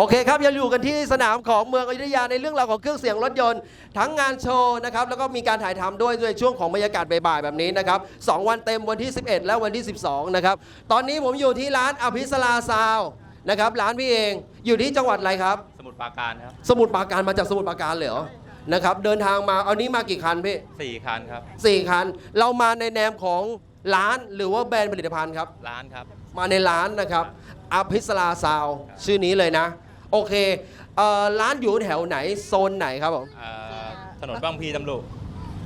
โอเคครับยังอยู่กันที่สนามของเมืองอยุธยาในเรื่องราวของเครื่องเสียงรถยนต์ ทั้งงานโชว์นะครับแล้วก็มีการถ่ายทำด้วยในช่วงของบรรยากาศบ่ายๆแบบนี้นะครับสองวันเต็มวันที่ 11 และวันที่ 12นะครับตอนนี้ผมอยู่ที่ร้านอภิสราซาวน์นะครับร้านพี่เองอยู่ที่จังหวัดอะไรครับ สมุทรปราการครับสมุทรปราการมาจากสมุทรปราการเลยเหรอนะครับเดินทางมาเอานี้มากี่คันพี่สี่คันครับสี่คัน เรามาในแนมของร้านหรือว่าแบรนด์ผลิตภัณฑ์ครับร้านครับมาในร้านนะครับอภิสราซาวน์ชื่อนี้เลยนะ โอเคเอ่อร้านอยู่แถวไหนโซนไหนครับผมเอ่อถนนบางพลีตำรวจ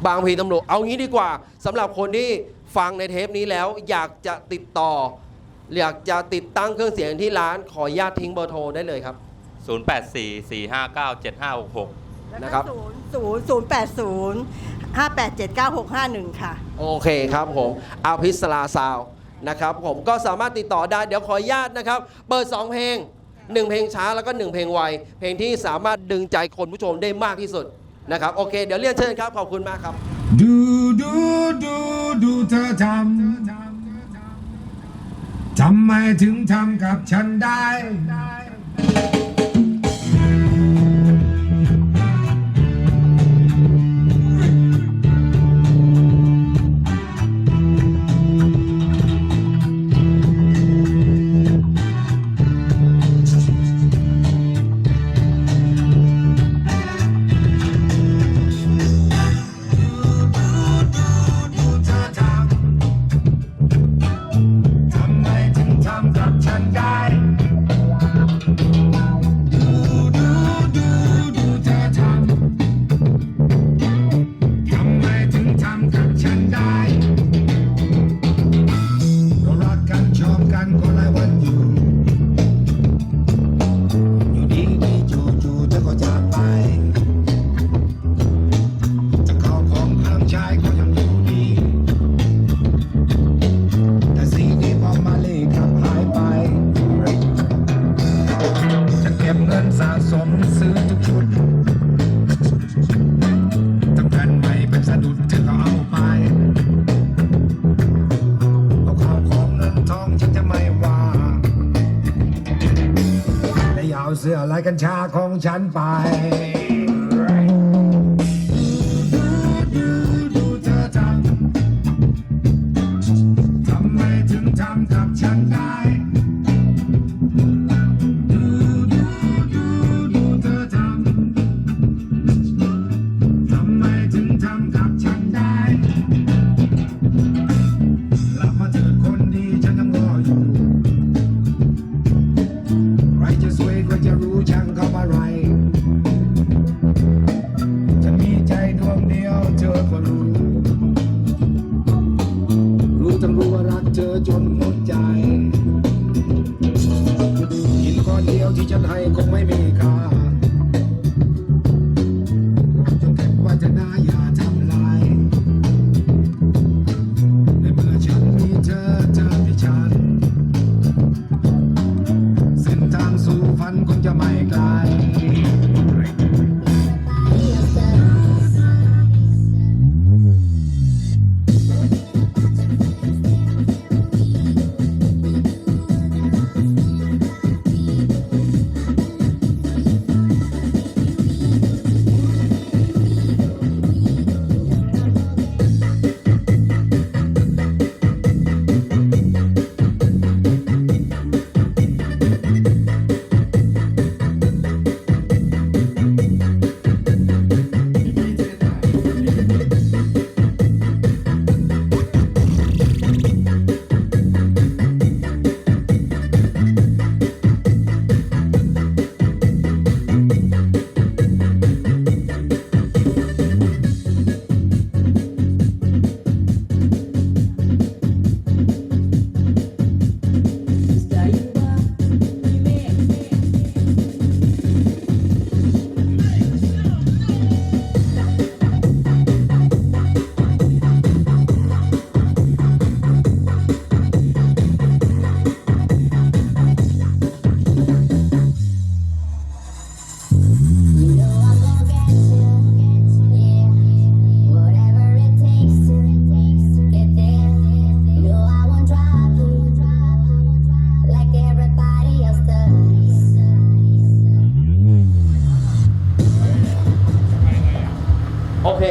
บางพลีตำรวจเอางี้ดีกว่าสำหรับคนที่ฟังในเทปนี้แล้วอยากจะติดต่อ อยากจะติดตั้งเครื่องเสียงที่ร้านขออนุญาตทิ้งเบอร์โทรได้เลยครับ 084 459 7566แล้วนะคก็รับศูนย์ศูนย์ศูนย์แปดศูนย์ห้าแปดเจ็ดเก้าหกห้าหนึ่งค่ะ โอเคครับผมอภิสราซาวน์นะครับผมก็สามารถติดต่อได้เดี๋ยวขออนุญาตนะครับ เปิด 2 เพลง หนึ่งเพลงช้าแล้วก็หนึ่งเพลงไว เพลงที่สามารถดึงใจคนผู้ชมได้มากที่สุดนะครับโอเคเดี๋ยวเรียนเชิญครับขอบคุณมากครับดูดูดูดูเธอทำทำไมถึงทำกับฉันได้ กัญชาของฉันไป เดียวที่ฉันให้คงไม่มีค่า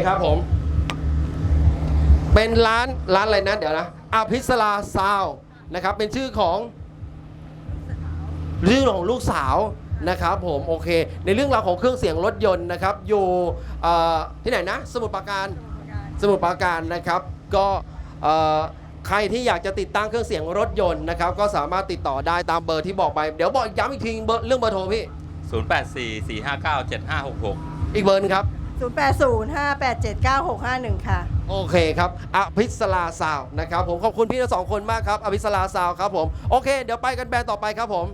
ครับผม เป็นร้านร้านอะไรนะเดี๋ยวนะอภิสราซาวนะครับ เป็นชื่อของชื่อของลูกสาวนะครับผมโอเค ในเรื่องราวของเครื่องเสียงรถยนต์นะครับอยู่เอ่อที่ไหนนะ สมุทรปราการสมุทรปราการนะครับ ก็เอ่อใครที่อยากจะติดตั้งเครื่องเสียงรถยนต์นะครับ ก็สามารถติดต่อได้ตามเบอร์ที่บอกไป เดี๋ยวบอกย้ำอีกทีเบอร์เรื่องเบอร์โทรพี่ 084 459 7566 อีกเบอร์นึงครับ 0805879651 ค่ะ โอเคครับอภิสราซาวนะครับผมขอบคุณพี่ทั้งสองคนมากครับอภิสราซาวครับผม โอเค เดี๋ยวไปกันแบรนด์ต่อไปครับผม